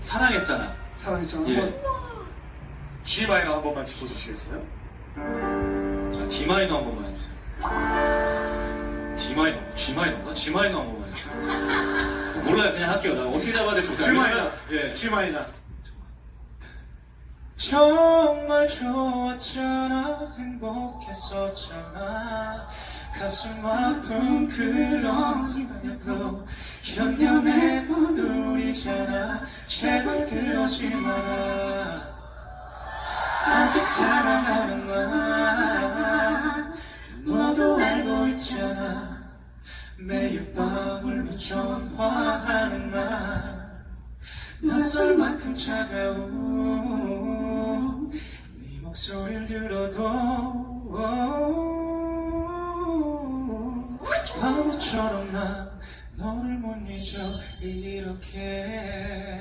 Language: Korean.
사랑했잖아. 사랑했잖아. 예. 한번 G 마이너 한 번만 짚어주시겠어요? 자, D 마이너 한 번만 해주세요. D 마이너, G 마이너인가? G 마이너 한 번만 해주세요. 몰라요, 그냥 할게요. 나 어떻게 잡아야 될지 G 마이너. 예. G 마이너. 정말 좋았잖아, 행복했었잖아. 가슴 아픈 그런 생각도 견뎌내던 우리잖아. 제발 그러지 마라. 아직 사랑하는 나 너도 알고 있잖아 매일 밤 울며 전화하는 나 낯설 만큼 차가운 네 목소리를 들어도 바보처럼 난 너를 못 잊어 이렇게